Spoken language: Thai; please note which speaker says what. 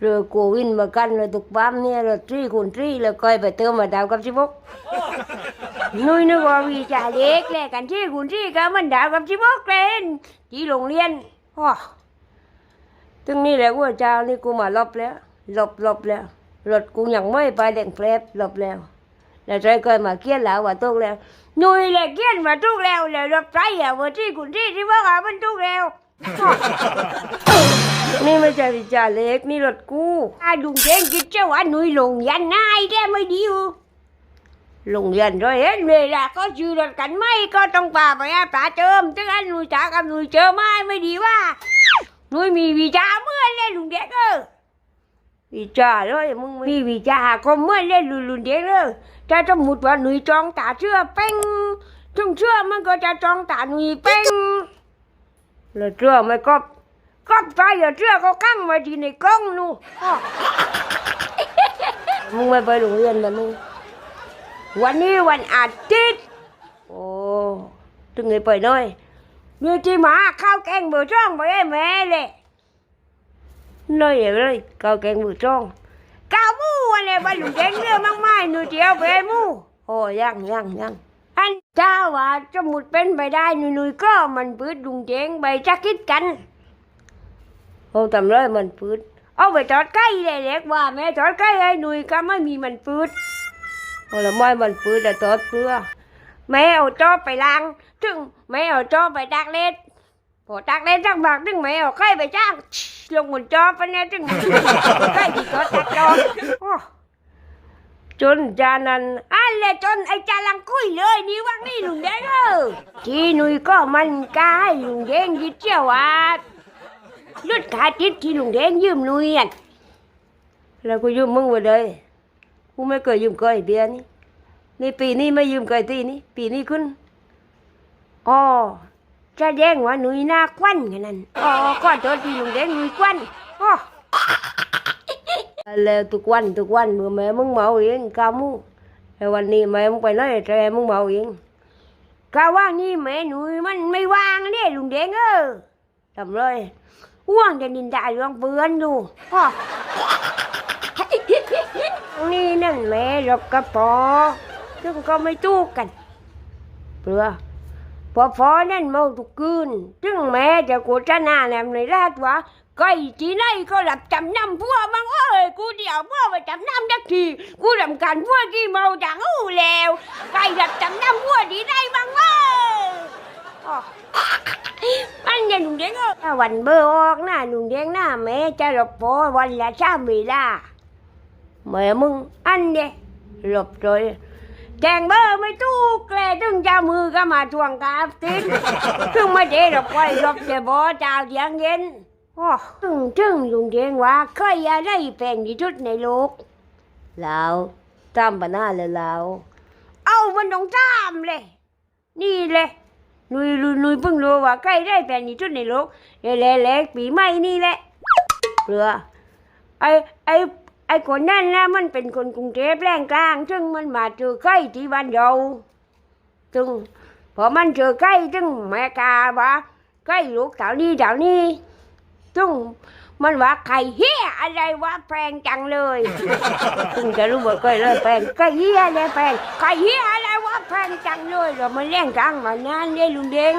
Speaker 1: เรือโกวินมากันเลยตุกปั๊มเนี่ยเราทรีคูณทรีแล้วก้อยไปเติมมาดาวกับสิบกนุ้ยนึกว่าวิชาเล็กแลกกันทรีคูณทรีก็มันดาวกับสิบกเล่นที่โรงเรียนอ้อถึงนี่แหละกูเจ้านี่กูมาลบแล้วลบลบแล้วรถกูยังไม่ไปแดงแผลบลบแล้วแล้วใจก้อยมาเกี้ยนแล้วว่าตุกแล้วนุ้ยแหละเกี้ยนมาตุกแล้วแล้วรถใจอะว่าทรีคูณทรีที่ว่าอะมันตุกแล้ว นี่ไม่ใช่วิจารณ์เล็กนี่รถกู้อาดุงเจงคิดเจ้าว่าหนุ่ยลงยันนายได้ไม่ดีอยู่ลงยัน rồi hết về là có chịu รถกันไหมก็ต้องป่าไปอาป่าเจิมถึงอันหนุ่ยจ๋ากับหนุ่ยเจอไม้ไม่ดีว่าหนุ่ยมีวิจาเมื่อเล่นลุงเด็กเออวิจาเลยมึงมีวิจาก็เมื่อเล่นลุงลุงเด็กเออถ้าสมมติว่าหนุ่ยจองตาเชื่อเป้งถึงเชื่อมันก็จะจองตาหนุ่ยเป้งแล้วเชื่อไม่ก็ ก็ไปอย่าเชื่อเขากั้งไว้ที่ในกล้องนู่นมึงไม่ไปโรงเรียนนะมึง วันนี้วันอาทิตย์ โอ้ถึงไงไปหน่อยนี่ที่มาข้าวแกงเบอร์จ้องไปให้แม่เลยน้อยเลยข้าวแกงเบอร์จ้องข้าวมูอะไรไปลุงแดงเรื่องมากมายหนูเจียวไปมูโอ้ยังยังยังอันเจ้าว่าสมุดเป็นไปได้หนุ่ยก็มันปืดลุงแดกัน ผมทำไรมันฟืดเอาไปจอดใกล้เลยเล็กว่าแม่จอดใกล้ไอ้หนุ่ยก็ไม่มีมันฟืดผละไม่มันฟืดแต่จอดเพื่อแม่เอาจอไปล้างถึงแม่เอาจอไปตักเล็ดพอตักเล็ดจักบากถึงแม่เอาใกล้ไปจ้างลงบนจอปแน่ยถึงใกล้ที่จอดตักจอจนจานันอันเลยจนไอจาลังคุ้ยเลยนี่ว่างนี่ลุงเด้งเออที่นุ่ยก็มันกายลุงเด้งยิดเจ้าวัด รถขาติดที่ลุงแดงยืมนุยอะแล้วกูยืมมึงมาเลยกูไม่เคยยืมเคยเบียนี่นี่ปีนี้ไม่ยืมเคยตีนี่ปีนี้ขึ้นอ๋อจะแดงว่านุยหน้าควันกันนั่นอ๋อก็โทษที่ลุงแดงหนุยควันอ๋อแล้วทุกวันทุกวันเมื่อแม่มึงเมาเองกามูแต่วันนี้แม่มึงไปไหนแต่มึงเมาเองกาว่างนี่แม่หนุยมันไม่ว่างเนี่ยลุงแดงเออทำเลย ว่างจะนินดาเรื่องเบือนอยู่พ่อนี่นั่นแม่รบกระปอซึ่งก็ไม่ตู้กันเปลือพอพอนั่นเมาทุกคืนซึ่งแม่จะกูจะหน้าแหลมในราชวะก็อีทีไหนก็หลับจำนำพวกมังเอ้ยกูเดี๋ยวพวกไปจำนำสักทีกูรำการพวกที่เมาจังอู้แล้วใครหลับจำนำพวกที่ไหนบ้างเอ้ย อ้ออันเนี่ยลุงเด้งเอ้ยถ้าวันเบอร์ออกหน้าลุงเด้งหน้าแม่จะหลบพอวันละสามเวลาแม่มึงอันเด้หลบเลยแจงเบอร์ไม่ตู้แกลตึงเจ้ามือก็มาทวงกาบติดซึ่งไม่ได้หลบไว้หลบจะบอเจ้าเดียงเย็นโอ้ถึงถึงลุงเด้งว่าเคยอะไรแพงที่สุดในโลกแล้วตามปัญหาเลยแล้ว เอามันต้องตามเลย นี่เลย นุยนุยนุยเพิ่งรู้ว่าใกล้ได้แฟนที่สุดในโลกเล็กเล็กปีใหม่นี่แหละเรือไอไอไอคนนั่นนะมันเป็นคนกรุงเทพแรงกลาง ซึ่งมันมาเจอใกล้ที่บ้านเราซึ่งพอมันเจอใกล้ซึ่งแม่กาว่าใกล้ลูกแถวนี้แถวนี้ซึ่งมันว่าไข่เฮียอะไรวะแพงจังเลยซึ่งจะรู้ว่าใกล้เลยแพงไข่เฮียเลยแพงไข่เฮียอะ พงจังเลยเรามาเล่นกลางวันนั้นเนี่ยลุงเด้ง